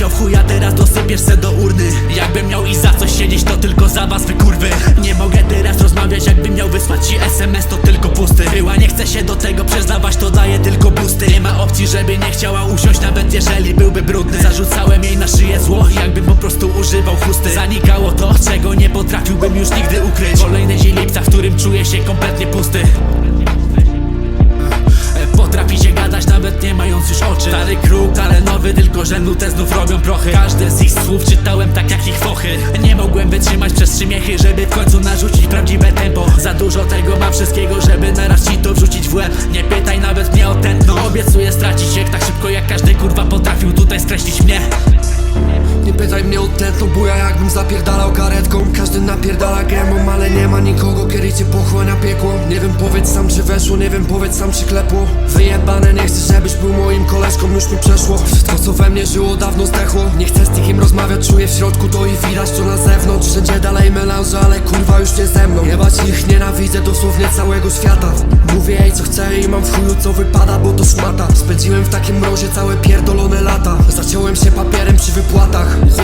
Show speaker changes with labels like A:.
A: miał w chuja, teraz dosypiesz se do urny. Jakbym miał i za coś siedzieć, to tylko za was wy kurwy Nie mogę teraz rozmawiać, jakbym miał wysłać ci SMS, to tylko pusty. Była, nie chce się do tego przyznawać, to daje tylko busty. Nie ma opcji, żeby nie chciała usiąść, nawet jeżeli byłby brudny. Zarzucałem jej na szyję zło, jakbym po prostu używał chusty. Zanikało to, czego nie potrafiłbym już nigdy ukryć. Kolejny dzień lipca, w którym czuję się kompletnie pusty tylko że nutę znów robią prochy. Każde z ich słów czytałem tak jak ich fochy Nie mogłem wytrzymać przez trzy miechy, żeby w końcu narzucić prawdziwe tempo. Za dużo tego mam wszystkiego, żeby naraz ci to wrzucić w łeb. Nie pytaj nawet mnie o tętno Obiecuję stracić się tak szybko jak każdy kurwa potrafił tutaj skreślić mnie.
B: Nie pytaj mnie o tętno, buja jakbym zapierdalał karetką. Każdy napierdala gębą, ale nie ma nikogo, kiedy cię pochłania piekło weszło, nie wiem, powiedz sam czy klepło. Wyjebane, nie chcę, żebyś był moim koleżką, już mi przeszło. Wszystko co we mnie żyło, dawno zdechło. Nie chcę z nikim rozmawiać, czuję w środku to i widać to na zewnątrz. Wszędzie dalej melanże, ale kurwa już nie ze mną. Jebać ich nienawidzę, dosłownie całego świata. Mówię jej co chcę i mam w chuju co wypada, bo to szmata. Spędziłem w takim mrozie całe pierdolone lata. Zaciąłem się papierem przy wypłatach